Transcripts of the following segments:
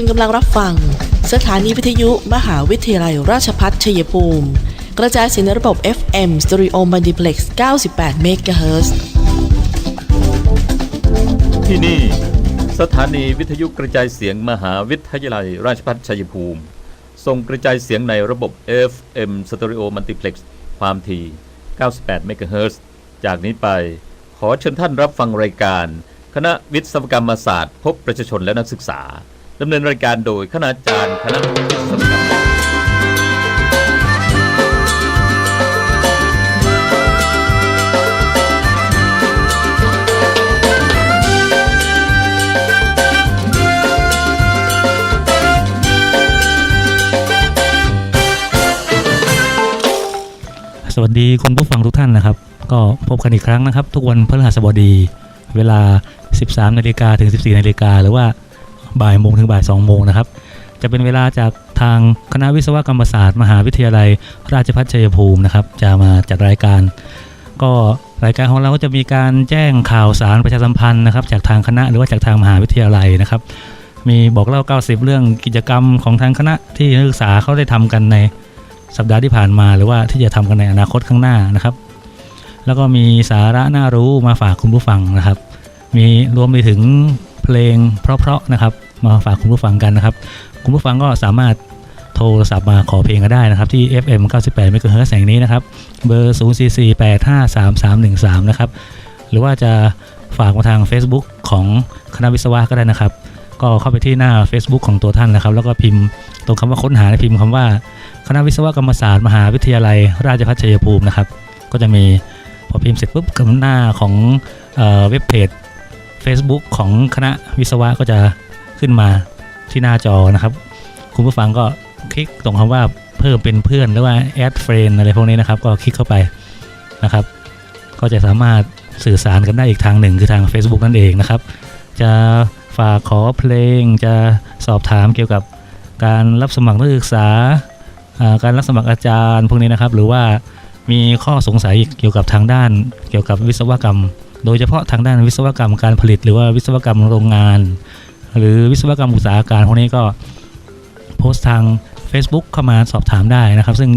คุณกำลังรับฟัง สถานีวิทยุมหาวิทยาลัยราชภัฏชัยภูมิ กระจายเสียงในระบบ FM Stereo Multiplex 98 MHz ที่นี่ สถานีวิทยุกระจายเสียงมหาวิทยาลัยราชภัฏชัยภูมิ ส่งกระจายเสียงในระบบ FM Stereo Multiplex ความถี่ 98 MHz จากนี้ไปขอเชิญท่านรับฟังรายการ คณะวิศวกรรมศาสตร์ พบประชาชนและนักศึกษา ดำเนินรายการโดยคณาจารย์คณะวิศวกรรมสวัสดีคุณผู้ฟังทุกท่านนะครับ ก็พบกันอีกครั้งนะครับ ทุกวันพฤหัสบดี เวลา 13นาฬิกาถึง 14นาฬิกาหรือว่า บ่ายโมงถึงบ่าย2โมงนะครับ จะเป็นเวลาจากทางคณะวิศวกรรมศาสตร์ มหาวิทยาลัย ราชภัฏชัยภูมินะครับ จะมาจัดรายการ ก็รายการของเราก็จะมีการแจ้งข่าวสารประชาสัมพันธ์นะครับ จากทางคณะหรือว่าจากทางมหาวิทยาลัยนะครับ มีบอกเล่า 90 เรื่องกิจกรรมของทางคณะที่นักศึกษาเขาได้ทำกันในสัปดาห์ที่ผ่านมา หรือว่าที่จะทำกันในอนาคตข้างหน้านะครับ แล้วก็มีสาระน่ารู้มาฝากคุณผู้ฟังนะครับ มีรวมไปถึง เพลงเพราะๆนะครับ มาฝากคุณผู้ฟังกันนะครับ คุณผู้ฟังก็สามารถโทรศัพท์มาขอเพลงก็ได้นะครับ ที่ FM 98 MHz แห่งนี้นะครับ เบอร์ 044853313 นะครับ หรือว่าจะฝากมาทาง Facebook ของคณะวิศวะก็ได้นะครับ ก็เข้าไปที่หน้า Facebook ของตัวท่านนะครับ แล้วก็พิมพ์ตรงคำว่าค้นหาพิมพ์คำว่า คณะวิศวกรรมศาสตร์มหาวิทยาลัย ราชภัฏชัยภูมินะครับ ก็จะมีพอพิมพ์เสร็จปุ๊บกับหน้าของเออเว็บเพจ Facebook ของคณะวิศวะก็จะขึ้นมาที่หน้าจอนะครับ คุณผู้ฟังก็คลิกตรงคำว่าเพิ่มเป็นเพื่อนหรือว่า add friend อะไรพวกนี้นะครับ ก็คลิกเข้าไปนะครับ ก็จะสามารถสื่อสารกันได้อีกทางหนึ่งคือทาง Facebook นั่นเองนะครับ จะฝากขอเพลงจะสอบถามเกี่ยวกับการรับสมัครนักศึกษา การรับสมัครอาจารย์พวกนี้นะครับ หรือว่ามีข้อสงสัยเกี่ยวกับทางด้านเกี่ยวกับวิศวกรรม โดยเฉพาะทางด้านวิศวกรรมการผลิต หรือว่าวิศวกรรมโรงงาน หรือวิศวกรรมอุตสาหการพวกนี้ก็โพสต์ทาง Facebook เข้ามาสอบถามได้นะครับ ซึ่ง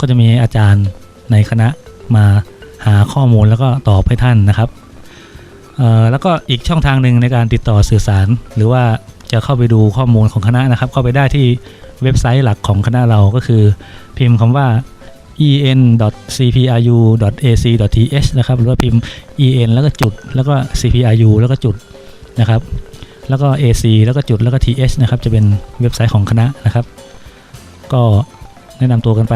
ก็จะมีอาจารย์ในคณะมาหาข้อมูลแล้วก็ตอบให้ท่านนะครับแล้วก็อีกช่องทางหนึ่งในการติดต่อสื่อสาร หรือว่าจะเข้าไปดูข้อมูลของคณะนะครับ เข้าไปได้ที่เว็บไซต์หลักของคณะเราก็คือ พิมพ์คำว่า en.cpru.ac.th นะครับหรือว่าพิมพ์ en แล้วก็จุดแล้วก็ cpru แล้วก็จุดนะครับ แล้วก็ ac แล้วก็จุดแล้วก็ th นะครับ จะเป็นเว็บไซต์ของคณะนะครับ ก็แนะนำตัวกันไป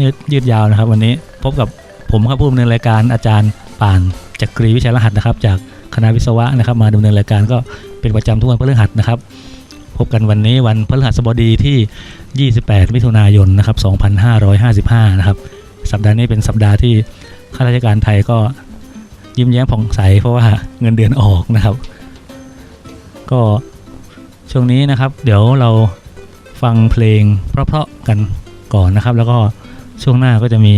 ยืดยืดยาวนะครับ วันนี้พบกับผมครับผู้ดำเนินรายการอาจารย์ป่านจักกรีวิชัยรหัสนะครับ จากคณะวิศวะนะครับ มาดำเนินรายการก็เป็นประจำทุกวันพฤหัสนะครับ พบกันวันนี้วันพฤหัสบดีที่ 28 มิถุนายนนะครับ 2555 นะครับ สัปดาห์นี้เป็นสัปดาห์ที่ข้าราชการไทยก็ยิ้มแย้มผ่องใส เพราะว่าเงินเดือนออกนะครับ ก็ช่วงนี้นะครับ เดี๋ยวเราฟังเพลงเพราะๆกันก่อนนะครับ แล้วก็ช่วงหน้าก็จะมี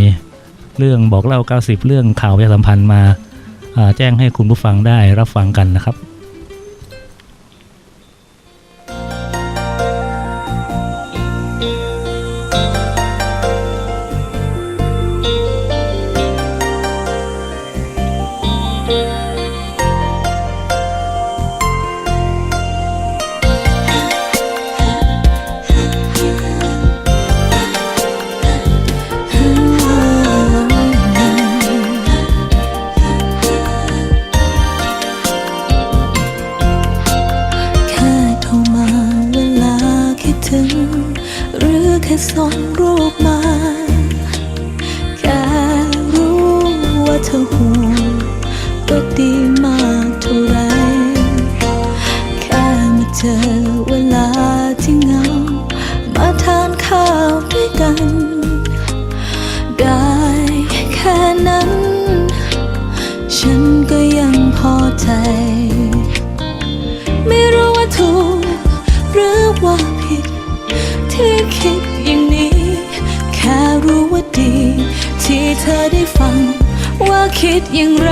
เรื่องบอกเล่า 90 เรื่องข่าวประชาสัมพันธ์มาอ่าแจ้งให้คุณผู้ฟังได้รับฟังกันนะครับ เจอเวลาที่เหงา มาทานข้าวด้วยกัน ได้แค่นั้น ฉันก็ยังพอใจ ไม่รู้ว่าถูกหรือว่าผิด ที่คิดอย่างนี้ แค่รู้ว่าดี ที่เธอได้ฟังว่าคิดอย่างไร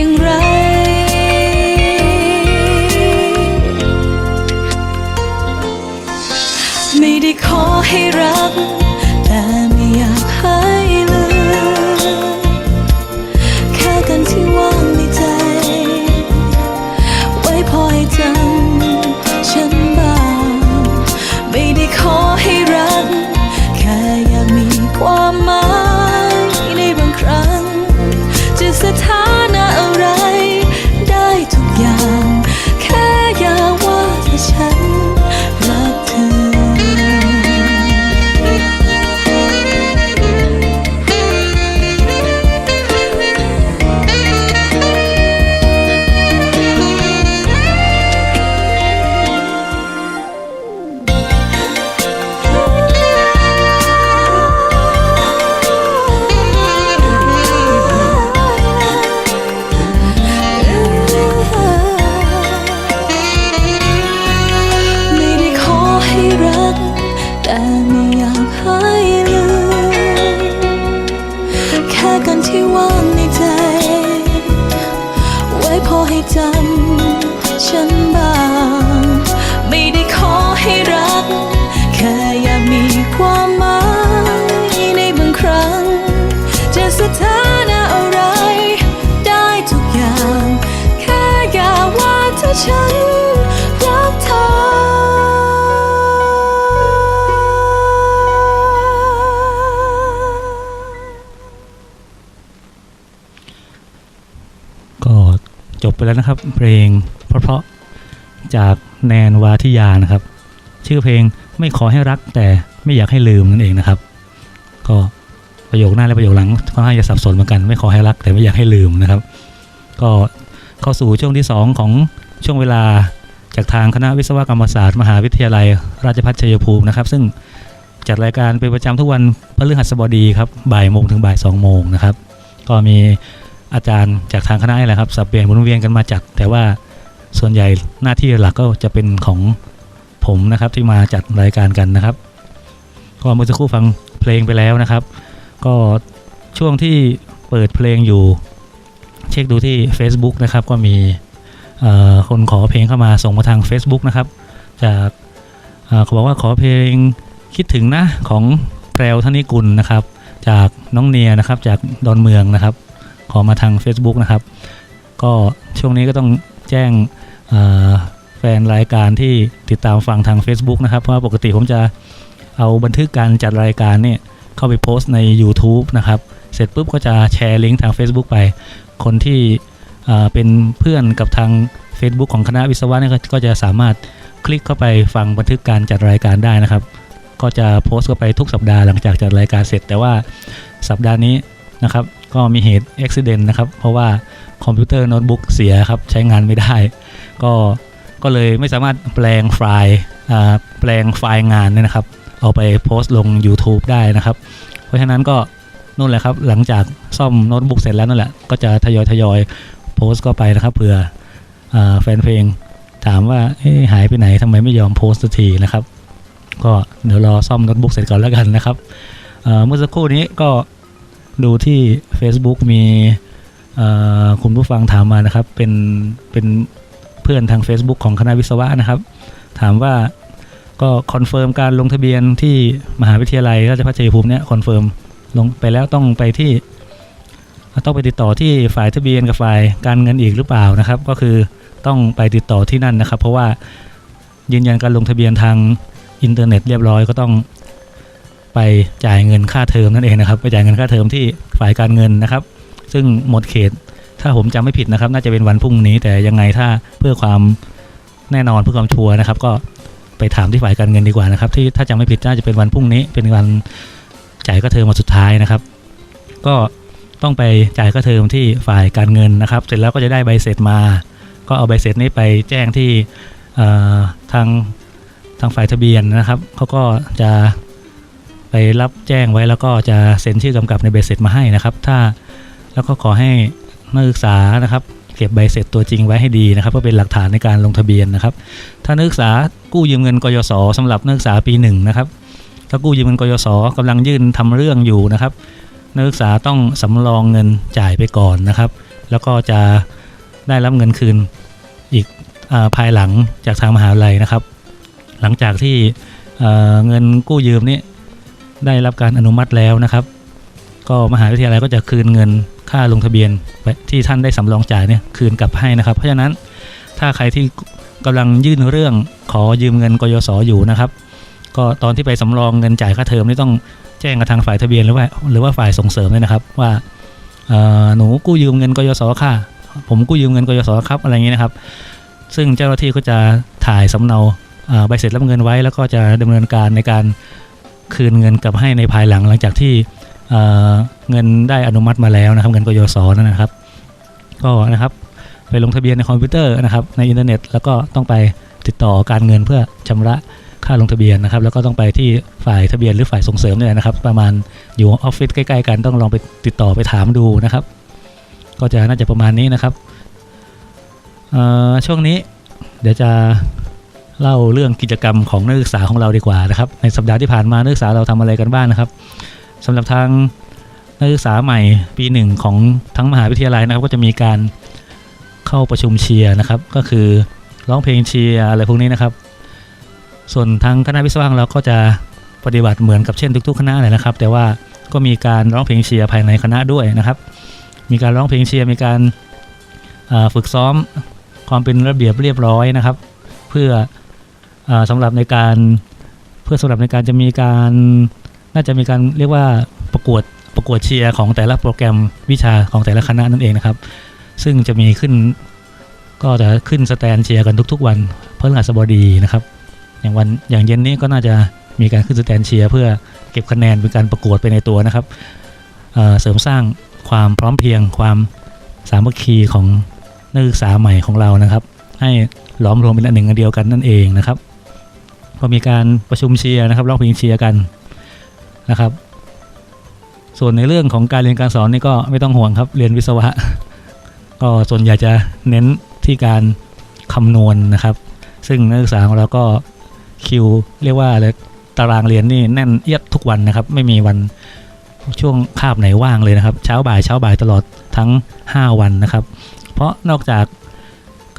อย่างไร แล้วนะครับ เพลงเพราะๆจากแนนวาทิยานะครับ ชื่อเพลงไม่ขอให้รักแต่ไม่อยากให้ลืมนั่นเองนะครับ ก็ประโยคหน้าและประโยคหลังค่อนข้างจะสับสนเหมือนกัน ไม่ขอให้รักแต่ไม่อยากให้ลืมนะครับ ก็เข้าสู่ช่วงที่ 2 ของช่วงเวลาจากทางคณะวิศวกรรมศาสตร์ มหาวิทยาลัย ราชภัฏชัยภูมินะครับ ซึ่งจัดรายการเป็นประจำทุกวันพฤหัสบดีครับบ่ายโมงถึงบ่ายสองโมงนะครับ ก็มี อาจารย์จากทางคณะนี่แหละครับสับเปลี่ยนหมุนเวียนกันมาจัด แต่ว่าส่วนใหญ่หน้าที่หลักก็จะเป็นของผมนะครับที่มาจัดรายการกันนะครับ ก็เมื่อสักครู่ฟังเพลงไปแล้วนะครับ ก็ช่วงที่เปิดเพลงอยู่ เช็คดูที่ Facebook นะครับ ก็มีคนขอเพลงเข้ามาส่งมาทาง Facebook นะครับ จากเอ่อเขาบอกว่าขอเพลงคิดถึงนะของแพรวธนิกุลนะครับ จากน้องเนียนะครับจากดอนเมืองนะครับ ขอมาทาง Facebook นะครับ ก็ช่วงนี้ก็ต้องแจ้งแฟนรายการที่ติดตามฟังทาง Facebook นะครับ เพราะว่าปกติผมจะเอาบันทึกการจัดรายการเนี่ยเข้าไปโพสต์ใน YouTube นะครับ เสร็จปุ๊บก็จะแชร์ลิงก์ทาง Facebook ไป คนที่เป็นเพื่อนกับทาง Facebook ของคณะวิศวะเนี่ยก็ก็จะสามารถคลิกเข้าไปฟังบันทึกการจัดรายการได้นะครับ ก็จะโพสต์เข้าไปทุกสัปดาห์หลังจากจัดรายการเสร็จ แต่ว่าสัปดาห์นี้นะครับ ก็มีเหตุอุบิเหตุนะครับ เพราะว่าคอมพิวเตอร์โน้ตบุ๊กเสียครับใช้งานไม่ได้ ก็ก็เลยไม่สามารถแปลงไฟล์แปลงไฟล์งานเนี่ยนะครับ เอาไปโพสต์ลง YouTube ได้นะครับ เพราะฉะนั้นก็นู่นแหละครับหลังจากซ่อมโน้ตบุ๊กเสร็จแล้วนั่นแหละก็จะทยอยทยอยโพสต์ก็ไปนะครับเผื่ออแฟนเพลงถามว่าหายไปไหนทำไมไม่ยอมโพสต์สักทีนะครับ ก็เดี๋ยวรอซ่อมโน้ตบุ๊กเสร็จก่อนแล้วกันนะครับเมื่อสักครู่นี้ก็ ดูที่ Facebook มีคุณผู้ฟังถามมานะครับ เป็นเป็นเพื่อนทาง Facebook ของคณะวิศวะนะครับ ถามว่าก็คอนเฟิร์มการลงทะเบียนที่มหาวิทยาลัยราชภัฏชัยภูมิเนี่ยคอนเฟิร์มลงไปแล้วต้องไปที่ต้องไปติดต่อที่ฝ่ายทะเบียนกับฝ่ายการเงินอีกหรือเปล่านะครับ ก็คือต้องไปติดต่อที่นั่นนะครับ เพราะว่ายืนยันการลงทะเบียนทางอินเทอร์เน็ตเรียบร้อยก็ต้อง ไปจ่ายเงินค่าเทอมนั่นเองนะครับไปจ่ายเงินค่าเทอมที่ฝ่ายการเงินนะครับ ซึ่งหมดเขตถ้าผมจำไม่ผิดนะครับ น่าจะเป็นวันพรุ่งนี้แต่ยังไงถ้าเพื่อความแน่นอนเพื่อความชัวร์นะครับ ก็ไปถามที่ฝ่ายการเงินดีกว่านะครับ ที่ถ้าจำไม่ผิดน่าจะเป็นวันพรุ่งนี้ เป็นวันจ่ายค่าเทอมวันสุดท้ายนะครับ ก็ต้องไปจ่ายค่าเทอมที่ฝ่ายการเงินนะครับ เสร็จแล้วก็จะได้ใบเสร็จมา ก็เอาใบเสร็จนี้ไปแจ้งที่ทางทางฝ่ายทะเบียนนะครับเขาก็จะ ไปรับแจ้งไว้แล้วก็จะเซ็นชื่อกำกับในใบเสร็จมาให้นะครับ ถ้าแล้วก็ขอให้นักศึกษานะครับเก็บใบเสร็จตัวจริงไว้ให้ดีนะครับเพื่อเป็นหลักฐานในการลงทะเบียนนะครับ ถ้านักศึกษากู้ยืมเงินกยศสำหรับนักศึกษาปีหนึ่งนะครับถ้ากู้ยืมเงินกยศกำลังยื่นทำเรื่องอยู่นะครับนักศึกษาต้องสำรองเงินจ่ายไปก่อนนะครับ แล้วก็จะได้รับเงินคืนอีกอภายหลังจากทางมหาวิทยาลัยนะครับ หลังจากที่เเงินกู้ยืมนี้ ได้รับการอนุมัติแล้วนะครับ ก็มหาวิทยาลัยก็จะคืนเงินค่าลงทะเบียนที่ท่านได้สำรองจ่ายเนี่ยคืนกลับให้นะครับ เพราะฉะนั้นถ้าใครที่กำลังยื่นเรื่องขอยืมเงินกยศอยู่นะครับ ก็ตอนที่ไปสำรองเงินจ่ายค่าเทอมนี่ต้องแจ้งกับทางฝ่ายทะเบียนหรือว่าหรือว่าฝ่ายส่งเสริมเลยนะครับ ว่าหนูกู้ยืมเงินกยศค่ะ ผมกู้ยืมเงินกยศครับอะไรอย่างนี้นะครับ ซึ่งเจ้าหน้าที่ก็จะถ่ายสำเนาใบเสร็จรับเงินไว้ แล้วก็จะดำเนินการในการ คืนเงินกลับให้ในภายหลังหลังจากที่เเงินได้อนุมัติมาแล้วนะครับ เงินกยศนั่นนะครับ ก็นะครับไปลงทะเบียนในคอมพิวเตอร์นะครับ ในอินเทอร์เน็ต แล้วก็ต้องไปติดต่อการเงินเพื่อชำระค่าลงทะเบียนนะครับ แล้วก็ต้องไปที่ฝ่ายทะเบียนหรือฝ่ายส่งเสริมเนี่ยนะครับ ประมาณอยู่ออฟฟิศใกล้ๆกันต้องลองไปติดต่อไปถามดูนะครับ ก็จะน่าจะประมาณนี้นะครับช่วงนี้เดี๋ยวจะ เล่าเรื่องกิจกรรมของนักศึกษาของเราดีกว่านะครับ ในสัปดาห์ที่ผ่านมานักศึกษาเราทำอะไรกันบ้างนะครับสำหรับทางนักศึกษาใหม่ปีหนึ่งของทั้งมหาวิทยาลัยนะครับ ก็จะมีการเข้าประชุมเชียร์นะครับ ก็คือร้องเพลงเชียร์อะไรพวกนี้นะครับ ส่วนทางคณะวิศวะของเราก็จะปฏิบัติเหมือนกับเช่นทุก ๆ คณะเลยนะครับ แต่ว่าก็มีการร้องเพลงเชียร์ภายในคณะด้วยนะครับ มีการร้องเพลงเชียร์มีการฝึกซ้อมความเป็นระเบียบเรียบร้อยนะครับ เพื่อ อาสำหรับในการเพื่อสำหรับในการจะมีการน่าจะมีการเรียกว่าประกวดประกวดเชียร์ของแต่ละโปรแกรมวิชาของแต่ละคณะนั่นเองนะครับ ซึ่งจะมีขึ้นก็จะขึ้นสแตนเชียร์กันทุก ๆ วันพฤหัสบดีนะครับ อย่างวันอย่างเย็นนี้ก็น่าจะมีการขึ้นสแตนเชียร์เพื่อเก็บคะแนนเป็นการประกวดไปในตัวนะครับเเสริมสร้างความพร้อมเพรียงความสามัคคีของนักศึกษาใหม่ของเรานะครับ ให้หลอมรวมเป็นอันหนึ่งอันเดียวกันนั่นเองนะครับ ก็มีการประชุมเชียร์นะครับร้องเพลงเชียร์กันนะครับ ส่วนในเรื่องของการเรียนการสอนนี่ก็ไม่ต้องห่วงครับ เรียนวิศวะ ก็ส่วนใหญ่จะเน้นที่การคำนวณนะครับ ซึ่งนักศึกษาของเราก็คิวเรียกว่าอะไรตารางเรียนนี่แน่นเอียดทุกวันนะครับ ไม่มีวันช่วงคาบไหนว่างเลยนะครับ เช้าบ่ายเช้าบ่ายตลอดทั้ง 5 วันนะครับ เพราะนอกจาก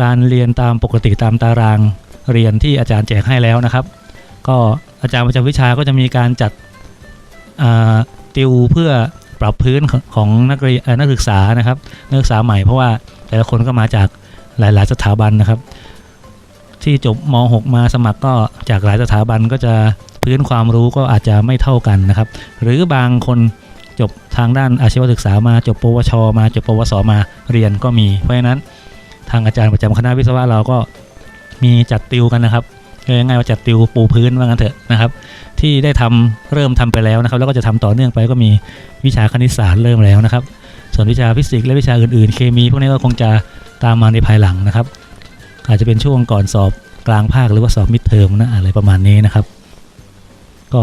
การเรียนตามปกติตามตาราง เรียนที่อาจารย์แจกให้แล้วนะครับ ก็อาจารย์ประจำวิชาก็จะมีการจัดติวเพื่อปรับพื้นของนักเรียนนักศึกษานะครับนักศึกษาใหม่เพราะว่าแต่ละคนก็มาจากหลาย ๆ สถาบันนะครับ ที่จบม .6 มาสมัครก็จากหลายสถาบันก็จะพื้นความรู้ก็อาจจะไม่เท่ากันนะครับ หรือบางคนจบทางด้านอาชีวศึกษามาจบปวช มาจบปวสมาเรียนก็มีเพราะฉะนั้น ทางอาจารย์ประจำคณะวิศวะเราก็ มีจัดติวกันนะครับยัง่ายๆว่าจัดติวปูพื้นว่างั้นเถอะนะครับ ที่ได้ทำเริ่มทำไปแล้วนะครับ แล้วก็จะทำต่อเนื่องไปก็มีวิชาคณิตศาสตร์เริ่มแล้วนะครับ ส่วนวิชาฟิสิกส์และวิชาอื่นๆ เคมีพวกนี้ก็คงจะตามมาในภายหลังนะครับ อาจจะเป็นช่วงก่อนสอบกลางภาคหรือว่าสอบมิดเทอมนะอะไรประมาณนี้นะครับ ก็